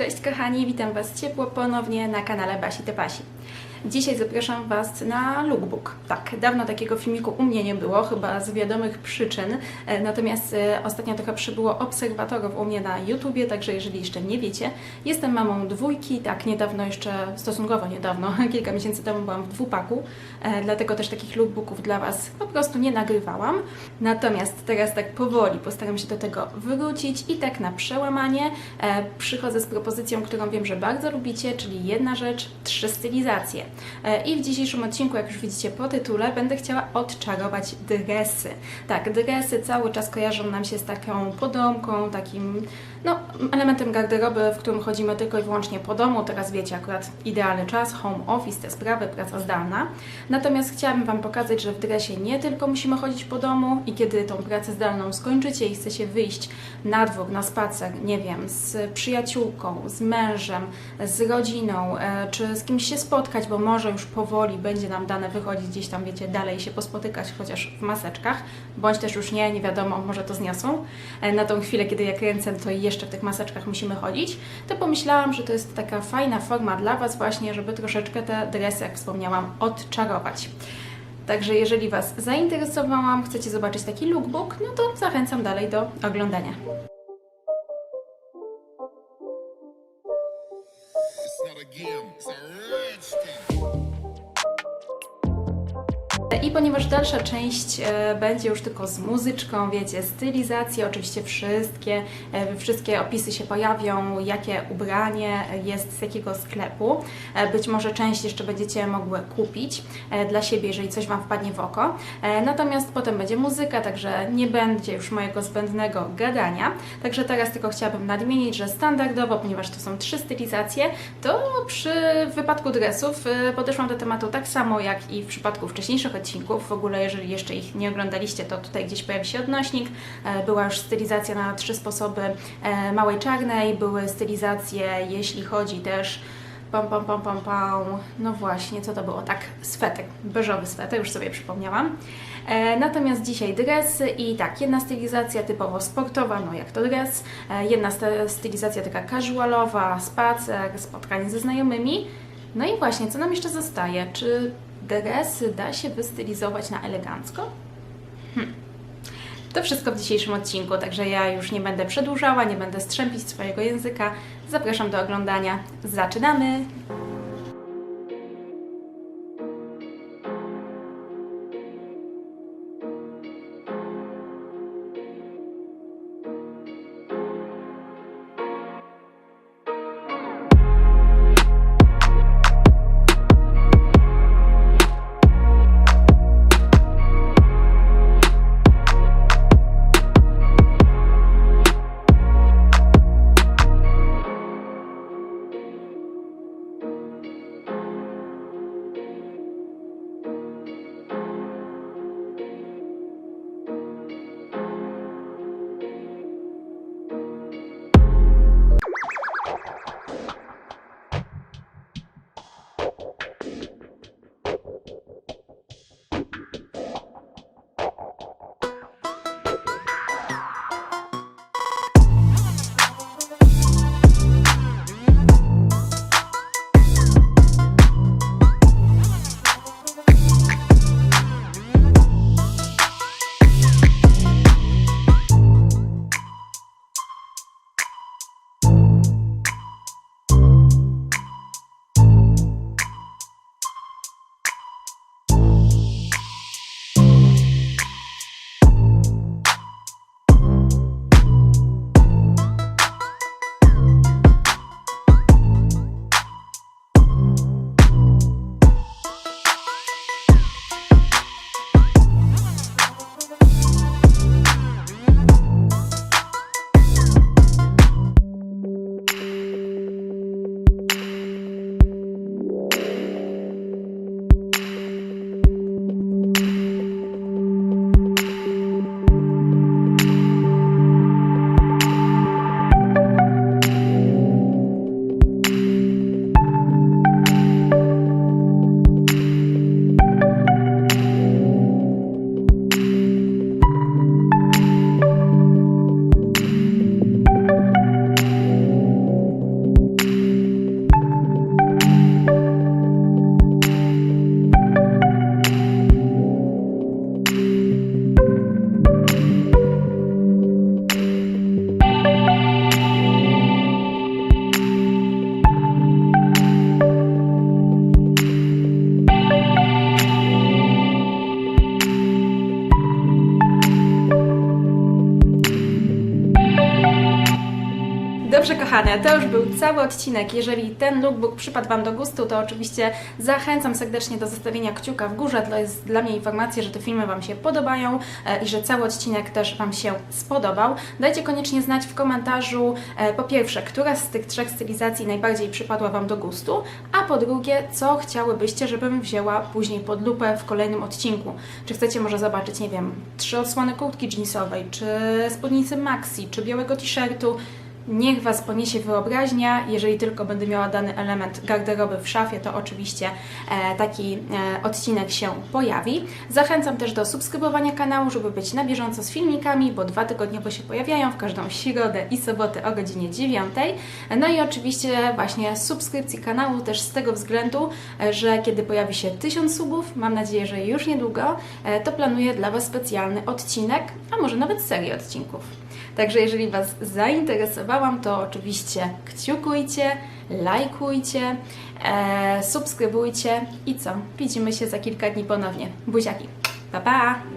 Cześć kochani, witam Was ciepło ponownie na kanale Basi Te Pasi. Dzisiaj zapraszam Was na lookbook. Tak, dawno takiego filmiku u mnie nie było, chyba z wiadomych przyczyn, e, natomiast e, ostatnio trochę przybyło obserwatorów u mnie na YouTubie, także jeżeli jeszcze nie wiecie, jestem mamą dwójki, tak niedawno jeszcze, stosunkowo niedawno, kilka miesięcy temu byłam w dwupaku, e, dlatego też takich lookbooków dla Was po prostu nie nagrywałam. Natomiast teraz tak powoli postaram się do tego wrócić i tak na przełamanie przychodzę z propozycją, którą wiem, że bardzo lubicie, czyli jedna rzecz, trzy stylizacje. E, I w dzisiejszym odcinku, jak już widzicie po tytule, będę chciała odczarować dresy. Tak, dresy cały czas kojarzą nam się z taką podomką, takim no, elementem garderoby, w którym chodzimy tylko i wyłącznie po domu. Teraz wiecie, akurat idealny czas, home office, te sprawy, praca zdalna. Natomiast chciałabym Wam pokazać, że w dresie nie tylko musimy chodzić po domu i kiedy tą pracę zdalną skończycie i chcecie wyjść na dwór, na spacer, nie wiem, z przyjaciółką, z mężem, z rodziną, e, czy z kimś się spotkać, bo może już powoli będzie nam dane wychodzić gdzieś tam, wiecie, dalej się pospotykać, chociaż w maseczkach, bądź też już nie, nie wiadomo, może to zniosą. E, Na tą chwilę, kiedy ja kręcę, to jeszcze w tych maseczkach musimy chodzić, to pomyślałam, że to jest taka fajna forma dla Was właśnie, żeby troszeczkę te dresy, jak wspomniałam, odczarować. Także jeżeli Was zainteresowałam, chcecie zobaczyć taki lookbook, no to zachęcam dalej do oglądania. It's not a game, it's a rich I ponieważ dalsza część e, będzie już tylko z muzyczką, wiecie, stylizacja, oczywiście wszystkie, e, wszystkie opisy się pojawią, jakie ubranie jest z jakiego sklepu. E, być może część jeszcze będziecie mogły kupić dla siebie, jeżeli coś Wam wpadnie w oko. Natomiast potem będzie muzyka, także nie będzie już mojego zbędnego gadania. Także teraz tylko chciałabym nadmienić, że standardowo, ponieważ to są trzy stylizacje, to przy wypadku dresów podeszłam do tematu tak samo jak i w przypadku wcześniejszych odcinków. W ogóle, jeżeli jeszcze ich nie oglądaliście, to tutaj gdzieś pojawi się odnośnik. E, Była już stylizacja na trzy sposoby e, małej czarnej, były stylizacje, jeśli chodzi też Pam, pam, pam, pam, pam. No właśnie, co to było? Tak, sweter, beżowy sweter, już sobie przypomniałam. E, natomiast dzisiaj dresy i tak, jedna stylizacja typowo sportowa, no jak to dres, e, jedna stylizacja taka casualowa, spacer, spotkanie ze znajomymi. No i właśnie, co nam jeszcze zostaje? Czy dresy da się wystylizować na elegancko? To wszystko w dzisiejszym odcinku, także ja już nie będę przedłużała, nie będę strzępić swojego języka. Zapraszam do oglądania. Zaczynamy! Kochane, to już był cały odcinek. Jeżeli ten lookbook przypadł Wam do gustu, to oczywiście zachęcam serdecznie do zostawienia kciuka w górze. To jest dla mnie informacja, że te filmy Wam się podobają e, i że cały odcinek też Wam się spodobał. Dajcie koniecznie znać w komentarzu e, po pierwsze, która z tych trzech stylizacji najbardziej przypadła Wam do gustu, a po drugie, co chciałybyście, żebym wzięła później pod lupę w kolejnym odcinku. Czy chcecie może zobaczyć, nie wiem, trzy odsłony kurtki jeansowej, czy spódnicy maxi, czy białego t-shirtu, Niech Was poniesie wyobraźnia. Jeżeli tylko będę miała dany element garderoby w szafie, to oczywiście e, taki e, odcinek się pojawi. Zachęcam też do subskrybowania kanału, żeby być na bieżąco z filmikami, bo dwa tygodniowo się pojawiają w każdą środę i sobotę o godzinie 9. No i oczywiście właśnie subskrypcji kanału też z tego względu, e, że kiedy pojawi się 1000 subów, mam nadzieję, że już niedługo, to planuję dla Was specjalny odcinek, a może nawet serię odcinków. Także jeżeli Was zainteresowałam, to oczywiście kciukujcie, lajkujcie, e, subskrybujcie i co? Widzimy się za kilka dni ponownie. Buziaki. Pa, pa!